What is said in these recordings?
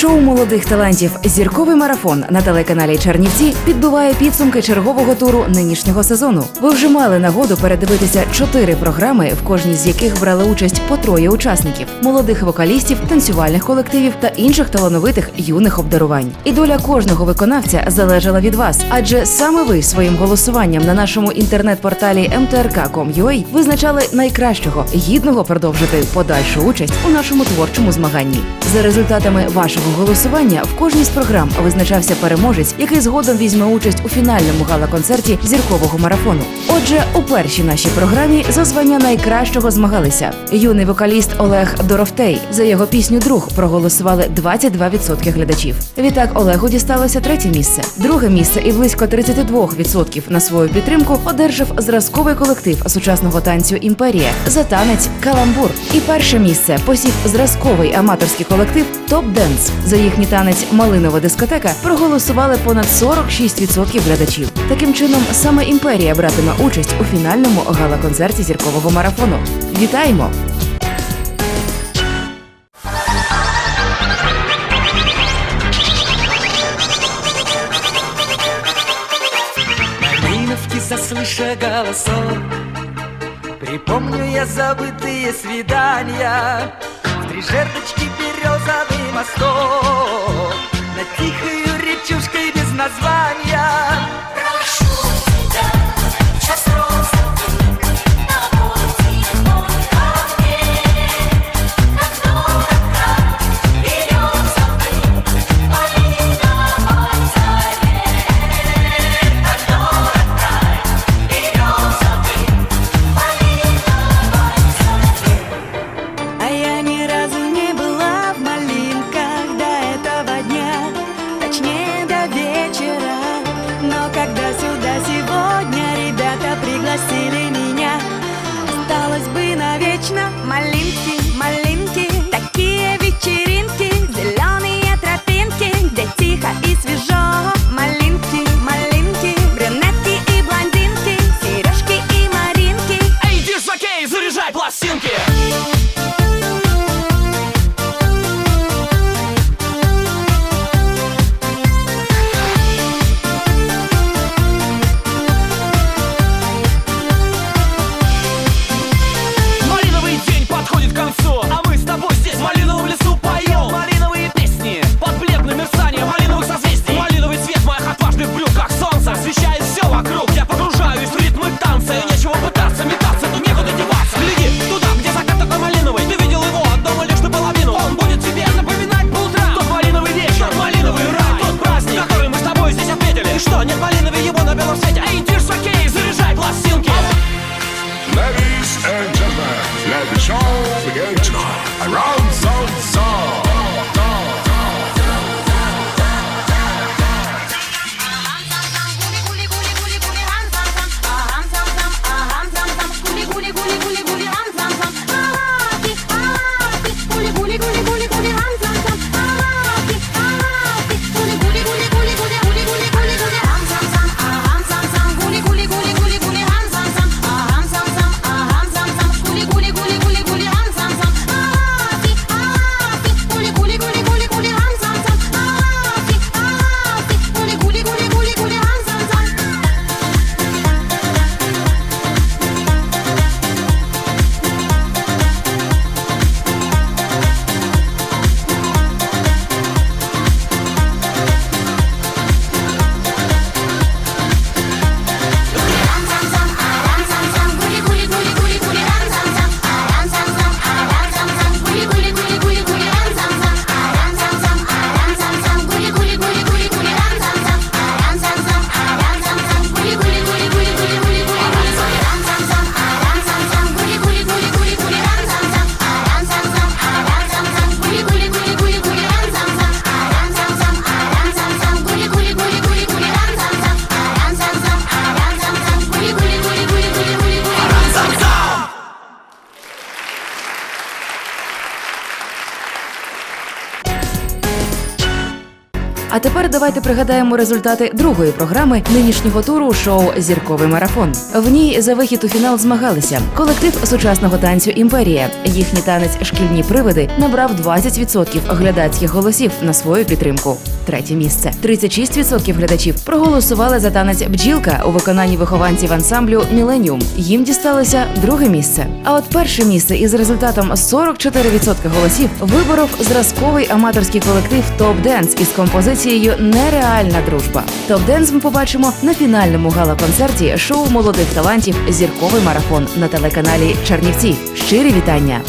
Шоу молодих талантів Зірковий марафон на телеканалі Чернівці підбиває підсумки чергового туру нинішнього сезону. Ви вже мали нагоду передивитися чотири програми, в кожній з яких брали участь по троє учасників: молодих вокалістів, танцювальних колективів та інших талановитих юних обдарувань. І доля кожного виконавця залежала від вас, адже саме ви своїм голосуванням на нашому інтернет-порталі mtrk.com.ua визначали найкращого гідного продовжити подальшу участь у нашому творчому змаганні. За результатами вашого голосування в кожній з програм визначався переможець, який згодом візьме участь у фінальному гала-концерті зіркового марафону. Отже, у першій нашій програмі за звання найкращого змагалися юний вокаліст Олег Дорофтей. За його пісню Друг проголосували 22% глядачів. Відтак Олегу дісталося третє місце. Друге місце і близько 32% на свою підтримку одержав зразковий колектив сучасного танцю Імперія за танець Каламбур. І перше місце посів зразковий аматорський колектив Топ Денс. За їхній танець Малинова дискотека проголосували понад 46% глядачів. Таким чином, саме імперія братиме участь у фінальному гала-концерті зіркового марафону. Вітаємо! Малиновки заслыша голосов Припомню я забытые свидания В три жердочки березовый мостов Над тихою речушкой без названия навечно малинки, давайте пригадаємо результати другої програми нинішнього туру шоу Зірковий марафон. В ній за вихід у фінал змагалися колектив сучасного танцю Імперія. Їхній танець Шкільні привиди набрав 20% глядацьких голосів на свою підтримку. Третє місце. 36% глядачів проголосували за танець бджілка у виконанні вихованців ансамблю Міленіум. Їм дісталося друге місце. А от перше місце із результатом 44% голосів виборов зразковий аматорський колектив Топ Денс із композицією Нереальна дружба. Топ Денс ми побачимо на фінальному гала-концерті шоу молодих талантів Зірковий марафон на телеканалі Чернівці. Щирі вітання!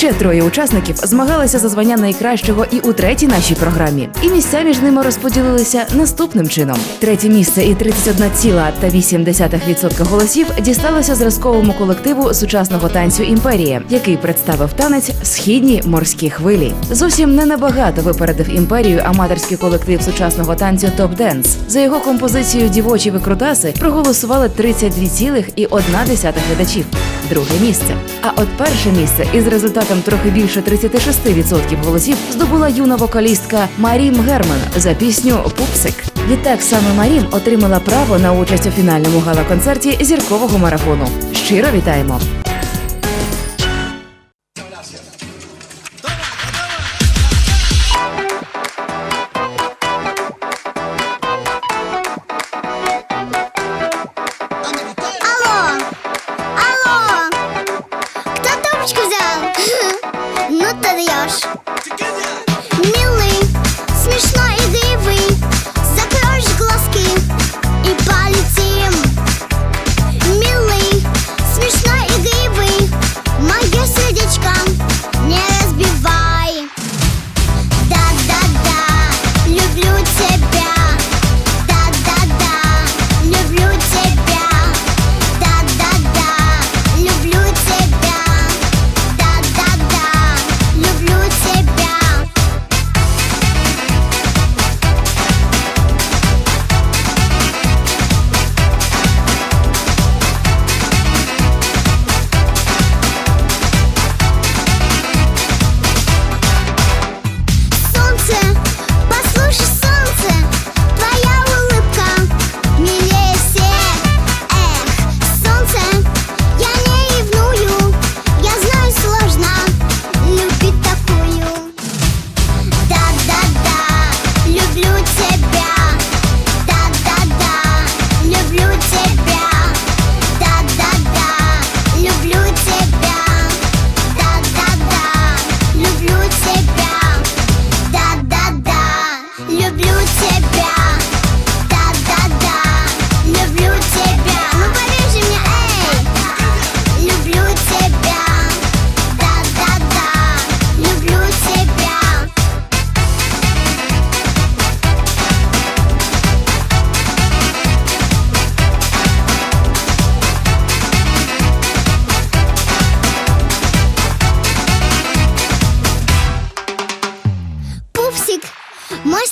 Ще троє учасників змагалися за звання найкращого і у третій нашій програмі. І місця між ними розподілилися наступним чином: третє місце і 31,8% голосів дісталося зразковому колективу сучасного танцю Імперія, який представив танець Східні морські хвилі. Зовсім не набагато випередив імперію аматорський колектив сучасного танцю Топ Денс. За його композицію Дівочі викрутаси проголосували 32,1 глядачів. Друге місце. А от перше місце із результатом трохи більше 36% голосів здобула юна вокалістка Марім Герман за пісню Пупсик. Відтак саме Марім отримала право на участь у фінальному гала-концерті зіркового марафону. Щиро вітаємо! Adiós.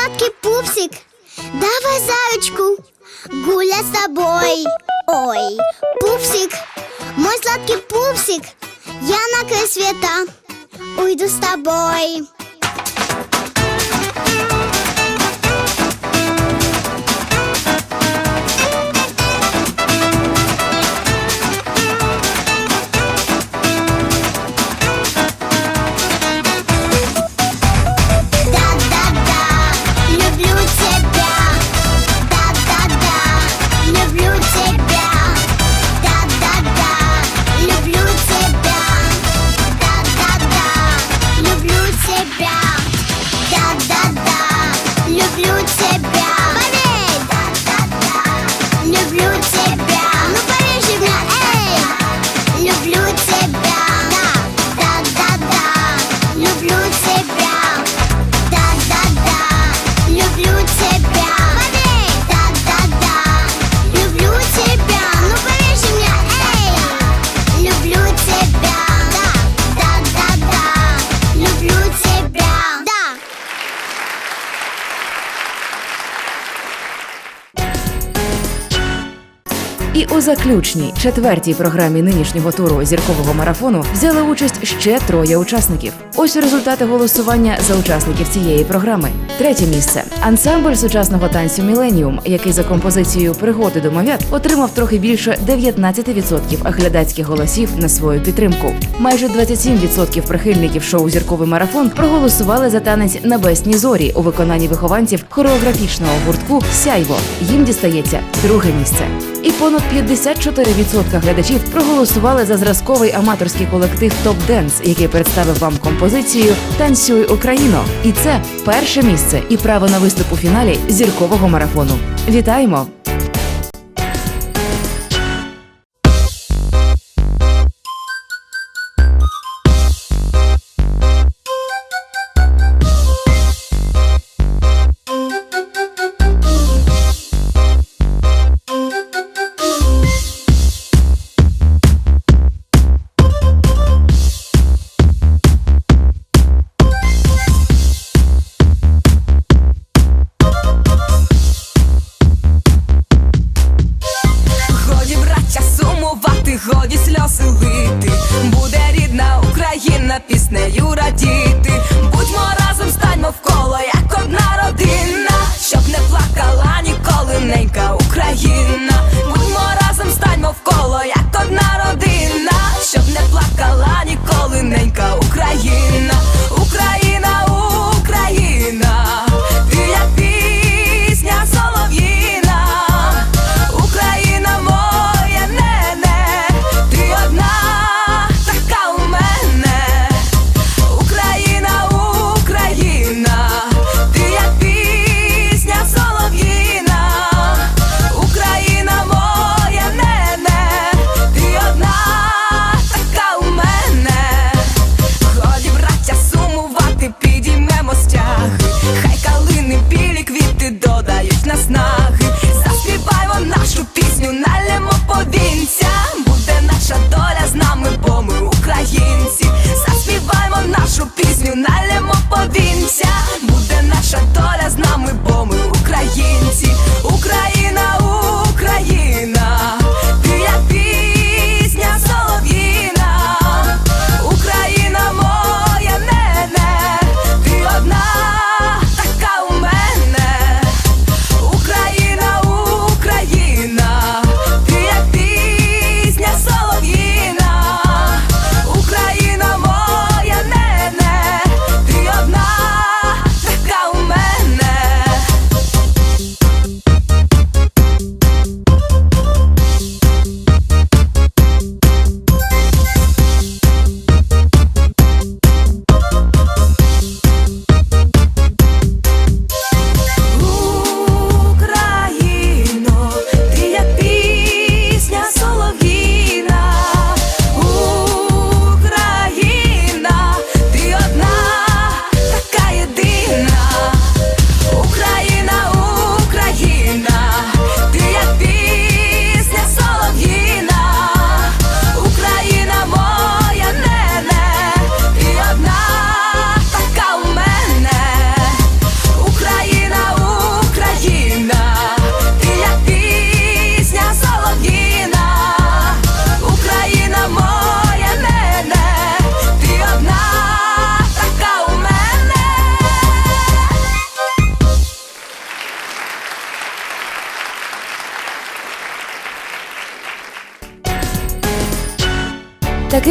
Сладкий пупсик, давай зайчку гуля с тобой. Ой, пупсик, мой сладкий пупсик, я на край света уйду с тобой. Заключній четвертій програмі нинішнього туру зіркового марафону взяли участь ще троє учасників. Ось результати голосування за учасників цієї програми. Третє місце ансамбль сучасного танцю Міленіум, який за композицією пригоди домовят отримав трохи більше 19% глядацьких голосів на свою підтримку. Майже 27% прихильників шоу Зірковий марафон проголосували за танець Небесні зорі у виконанні вихованців хореографічного гуртку Сяйво. Їм дістається друге місце. І понад 54% глядачів проголосували за зразковий аматорський колектив Топ Денс, який представив вам композицію Танцюй Україно. І це перше місце і право на виступ у фіналі зіркового марафону. Вітаємо!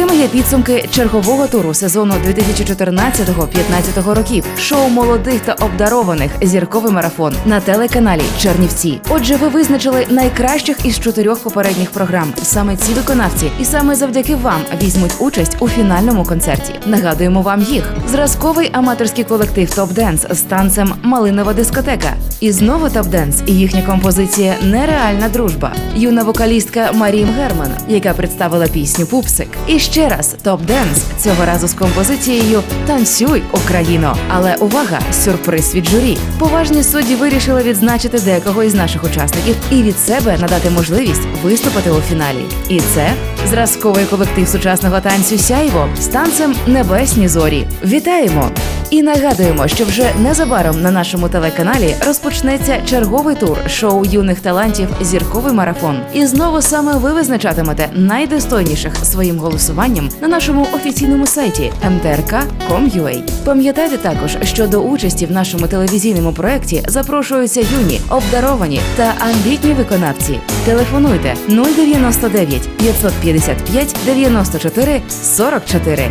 Такими є підсумки чергового туру сезону 2014-15 років. Шоу молодих та обдарованих зірковий марафон на телеканалі Чернівці. Отже, ви визначили найкращих із чотирьох попередніх програм. Саме ці виконавці, і саме завдяки вам візьмуть участь у фінальному концерті. Нагадуємо вам їх: зразковий аматорський колектив Топ Денс з танцем Малинова дискотека. І знову Топ Денс і їхня композиція Нереальна дружба. Юна вокалістка Марім Герман, яка представила пісню Пупсик. І ще раз Топ Денс цього разу з композицією Танцюй, Україно. Але увага! Сюрприз від журі. Поважні судді вирішили відзначити декого із наших учасників і від себе надати можливість виступити у фіналі. І це зразковий колектив сучасного танцю Сяйво з танцем Небесні зорі. Вітаємо! І нагадуємо, що вже незабаром на нашому телеканалі розпочнеться черговий тур шоу юних талантів Зірковий марафон. І знову саме ви визначатимете найдостойніших своїм голосуванням на нашому офіційному сайті mtrk.com.ua. Пам'ятайте також, що до участі в нашому телевізійному проєкті запрошуються юні, обдаровані та амбітні виконавці. Телефонуйте 099 555 94 44.